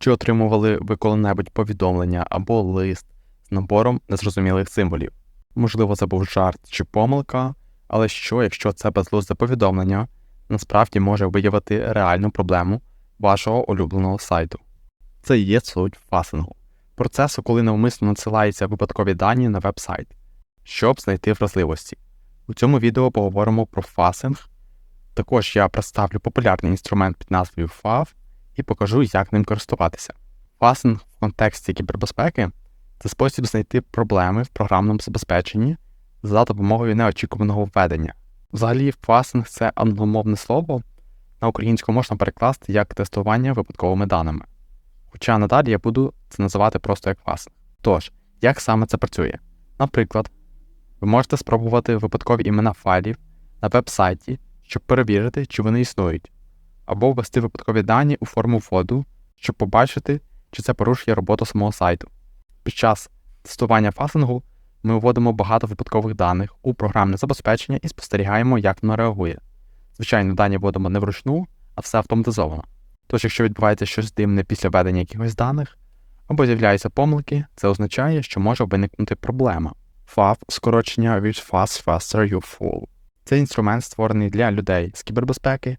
Чи отримували ви коли-небудь повідомлення або лист з набором незрозумілих символів? Можливо, це був жарт чи помилка, але що, якщо це безглузде повідомлення насправді може виявити реальну проблему вашого улюбленого сайту? Це є суть фасингу процесу, коли навмисно надсилаються випадкові дані на веб-сайт, щоб знайти вразливості. У цьому відео поговоримо про фасинг. Також я представлю популярний інструмент під назвою FAV і покажу, як ним користуватися. Фасинг в контексті кібербезпеки це спосіб знайти проблеми в програмному забезпеченні за допомогою неочікуваного введення. Взагалі, фасинг це англомовне слово, на українську можна перекласти як тестування випадковими даними. Хоча надалі я буду це називати просто як фасинг. Тож, як саме це працює? Наприклад, ви можете спробувати випадкові імена файлів на веб-сайті, щоб перевірити, чи вони існують, або ввести випадкові дані у форму вводу, щоб побачити, чи це порушує роботу самого сайту. Під час тестування фасингу ми вводимо багато випадкових даних у програмне забезпечення і спостерігаємо, як воно реагує. Звичайно, дані вводимо не вручну, а все автоматизовано. Тож, якщо відбувається щось дивне після введення якихось даних, або з'являються помилки, це означає, що може виникнути проблема. FAF – скорочення від Fast Faster You Full. Це інструмент створений для людей з кібербезпеки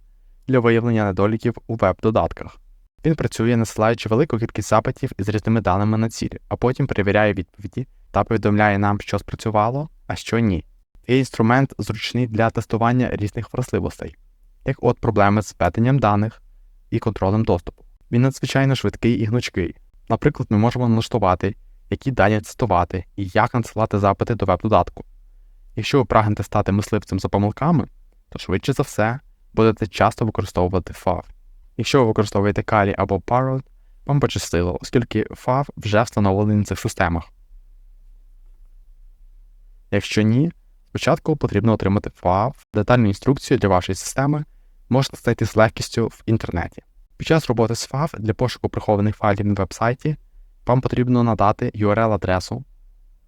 для виявлення недоліків у веб-додатках. Він працює, насилаючи велику кількість запитів із різними даними на цілі, а потім перевіряє відповіді та повідомляє нам, що спрацювало, а що ні. Цей інструмент зручний для тестування різних вразливостей, як от проблеми з введенням даних і контролем доступу. Він надзвичайно швидкий і гнучкий. Наприклад, ми можемо налаштувати, які дані тестувати і як надсилати запити до веб-додатку. Якщо ви прагнете стати мисливцем за помилками, то швидше за все будете часто використовувати FAV. Якщо ви використовуєте Kali або Parrot, вам пощастило, оскільки FAV вже встановлений на цих системах. Якщо ні, спочатку потрібно отримати FAV, детальну інструкцію для вашої системи можна знайти з легкістю в інтернеті. Під час роботи з FAV для пошуку прихованих файлів на веб-сайті вам потрібно надати URL-адресу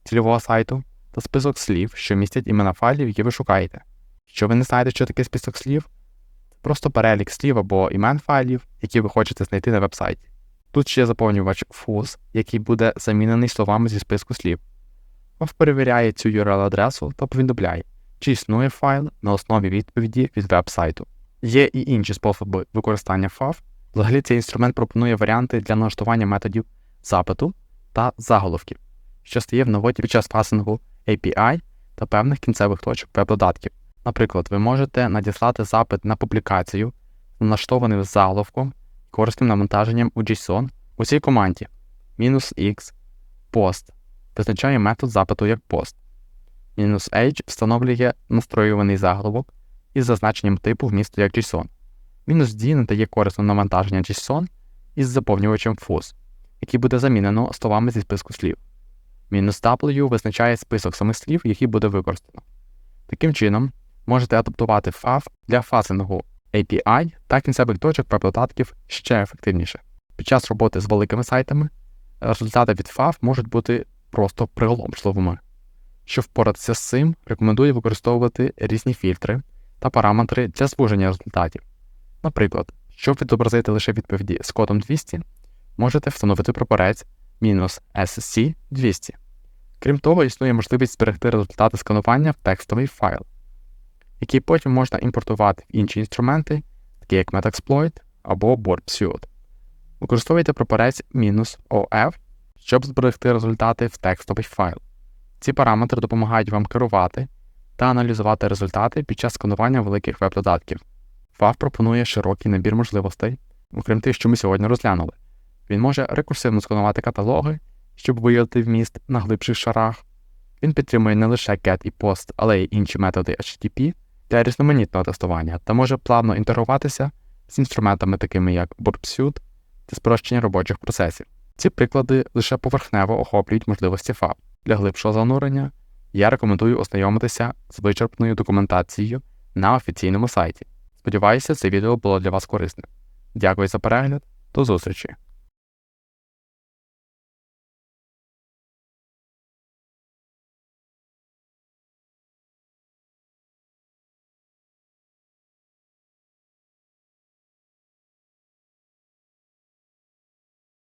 цільового сайту та список слів, що містять імена файлів, які ви шукаєте. Якщо ви не знаєте, що таке список слів, просто перелік слів або імен файлів, які ви хочете знайти на веб-сайті. Тут ще заповнювач FUS, який буде замінений словами зі списку слів. Вам перевіряє цю URL-адресу та повідомляє, чи існує файл на основі відповіді від веб-сайту. Є і інші способи використання FAV. Взагалі цей інструмент пропонує варіанти для налаштування методів запиту та заголовків, що стає в нагоді під час фасингу API та певних кінцевих точок веб-додатків. Наприклад, ви можете надіслати запит на публікацію з налаштованим заголовком корисним навантаженням у JSON у цій команді "-x post визначає метод запиту як post. "-h встановлює настроюваний заголовок із зазначенням типу вмісту як JSON. Мінус D надає корисне навантаження JSON із заповнювачем FUS, який буде замінено словами зі списку слів. W визначає список самих слів, які буде використано. Таким чином, можете адаптувати FAV для фасингу API та кінцевих точок веб-додатків ще ефективніше. Під час роботи з великими сайтами результати від FAV можуть бути просто приголомшливими. Щоб впоратися з цим, рекомендую використовувати різні фільтри та параметри для звуження результатів. Наприклад, щоб відобразити лише відповіді з кодом 200, можете встановити прапорець -SC 200. Крім того, існує можливість зберегти результати сканування в текстовий файл, який потім можна імпортувати в інші інструменти, такі як Metaxploit або BoardSuite. Використовуйте прапорець -OF, щоб зберегти результати в текстовий файл. Ці параметри допомагають вам керувати та аналізувати результати під час сканування великих веб-додатків. FAV пропонує широкий набір можливостей, окрім тих, що ми сьогодні розглянули. Він може рекурсивно сканувати каталоги, щоб виявити вміст на глибших шарах. Він підтримує не лише GET і POST, але й інші методи HTTP для різноманітного тестування та може плавно інтегруватися з інструментами, такими як BoardSuite та спрощення робочих процесів. Ці приклади лише поверхнево охоплюють можливості FAV. Для глибшого занурення я рекомендую ознайомитися з вичерпною документацією на офіційному сайті. Сподіваюся, це відео було для вас корисним. Дякую за перегляд, до зустрічі!